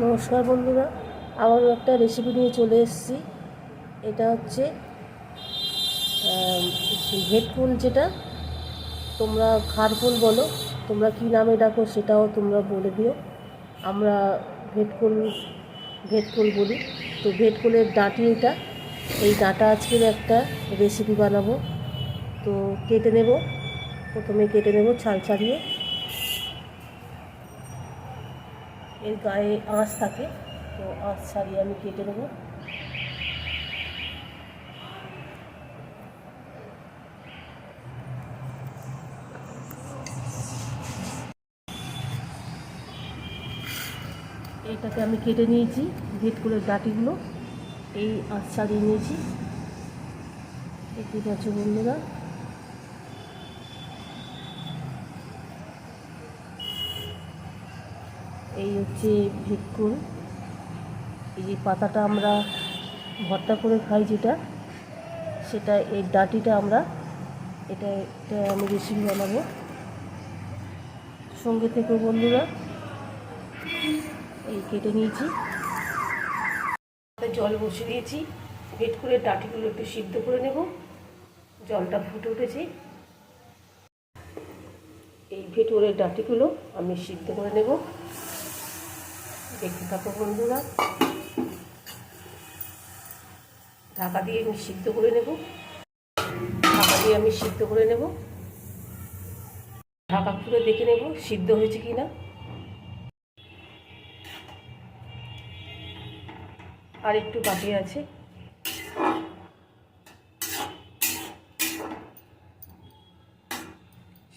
নমস্কার বন্ধুরা, আবারও একটা রেসিপি নিয়ে চলে এসেছি। এটা হচ্ছে ভেটফুল যেটা, তোমরা খারফুল বলো, তোমরা কী নামে ডাকো সেটাও তোমরা বলে দিও। আমরা ভেটফুল ভেটফুল বলি। তো ভেটফুলের ডাঁটি এটা, এই ডাঁটা আজকের একটা রেসিপি বানাবো। তো কেটে নেব, প্রথমে কেটে নেব ছাল ছাড়িয়ে। এর গায়ে আঁচ থাকে, তো আঁশ ছাড়িয়ে আমি কেটে নেব। এটাকে আমি কেটে নিয়েছি ভেটকুলের ডাটিগুলো, এই আঁশ ছাড়িয়ে নিয়েছি। পাচ্ছ বন্ধুরা। এই হচ্ছে ভেটকুল এই যে পাতাটা আমরা ভর্তা করে খাই যেটা, সেটা এই ডাটিটা আমরা, এটা এটা আমি রেসিপি বানাবো। সঙ্গে থেকে বন্ধুরা, এই কেটে নিয়েছি। জল বসিয়ে দিয়েছি। ভেটকুলের ডাটিগুলো একটু সিদ্ধ করে নেব। জলটা ফুটে উঠেছে। এই ভেটকুলের ডাটিগুলো আমি সিদ্ধ করে নেব। দেখতে থাকো বন্ধুরা ঢাকা দিয়ে আমি সিদ্ধ করে নেব। ঢাকা দিয়ে আমি সিদ্ধ করে নেব। ঢাকা খুলে দেখে নেব সিদ্ধ হয়েছে কি না। আর একটু বাকি আছে।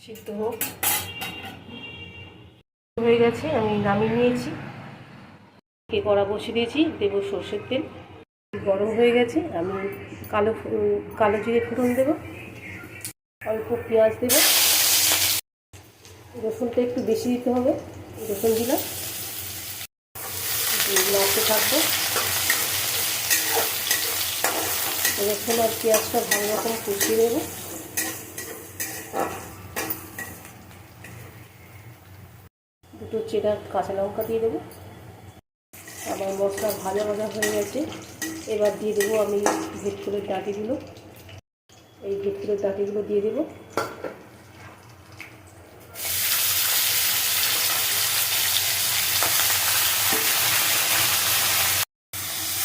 সিদ্ধ হোক। হয়ে গেছে, আমি নামিয়ে নিয়েছি। কে কড়া বসিয়ে দিয়েছি, দেবো সর্ষের তেল। গরম হয়ে গেছে, আমি কালো কালো জিরে ফোড়ন দেবো, অল্প পেঁয়াজ দেবো। রসুনটা একটু বেশি দিতে হবে, রসুন দিলাম। নাড়তে থাকব। রসুন আর পেঁয়াজটা ভালো রকম কষিয়ে নেব। দুটো চেরা কাঁচা লঙ্কা দিয়ে দেবো। মশলা ভাজা ভাজা হয়ে গেছে। এবার দিয়ে দেবো আমি ভেটকুলের ডাটিগুলো। এই ভেটকুলের ডাটিগুলো দিয়ে দেবো।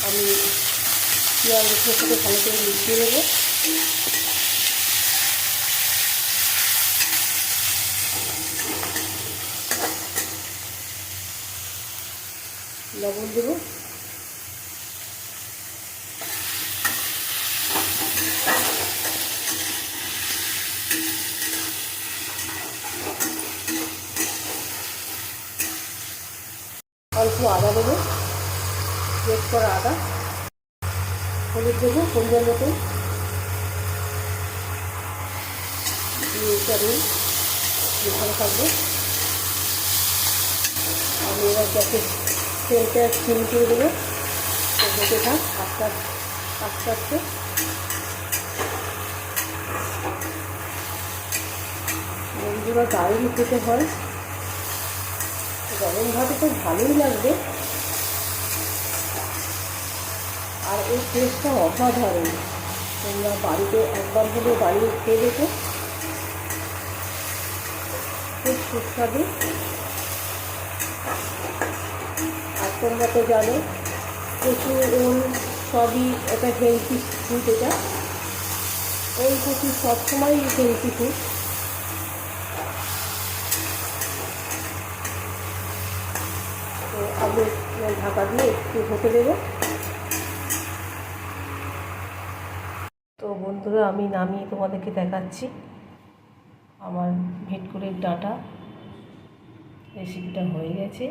আমি পেঁয়াজ সাথে ভালো করে মিশিয়ে নেব। লবণ দেবো। অল্প আদা দেবো। পেস্ট করা আদা। হলুদ দেবো পরিমাণ মতো। মেশানো থাকব। আমি এবার গ্যাসের তেলটা করে দেবো। হতে থাক আস্তে আস্তে আস্তে আস্তে বন্ধুরা দারুণ খেতে হয়। গরম ভাতে তো ভালোই লাগবে। আর এই টেস্টটা অসাধারণ। তোমরা বাড়িতে একবার হলেও বাড়ি খেয়ে দেখো। খুব সুস্বাদু আর তোমরা তো জানো প্রচুর ওল সবই একটা হেলথি ফুড এটা। ওল কচু সবসময় হেলথি ফুড তো আমি ঢাকা দিয়ে একটু হতে দেবো। তো বন্ধুরা, আমি নামিয়ে তোমাদেরকে দেখাচ্ছি আমার ভেটকুলের ডাটা। রেসিপিটা হয়ে গেছে।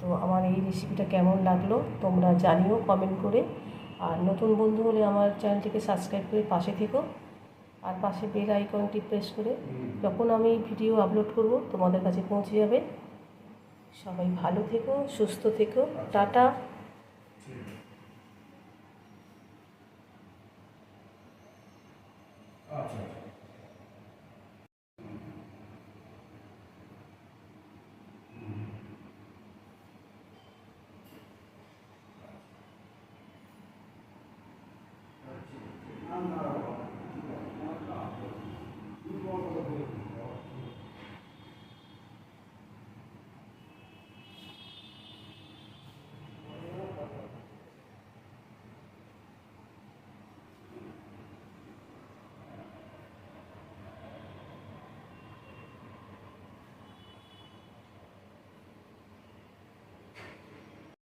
তো আমার এই রেসিপিটা কেমন লাগল তোমরা জানিও কমেন্ট করে। আর নতুন বন্ধু হলে আমার চ্যানেলটিকে সাবস্ক্রাইব করে পাশে থেকো। আর পাশে বেল আইকনটি প্রেস করে যখন আমি ভিডিও আপলোড করব, তোমাদের কাছে পৌঁছে যাবে। সবাই ভালো থেকো, সুস্থ থেকো। টাটা।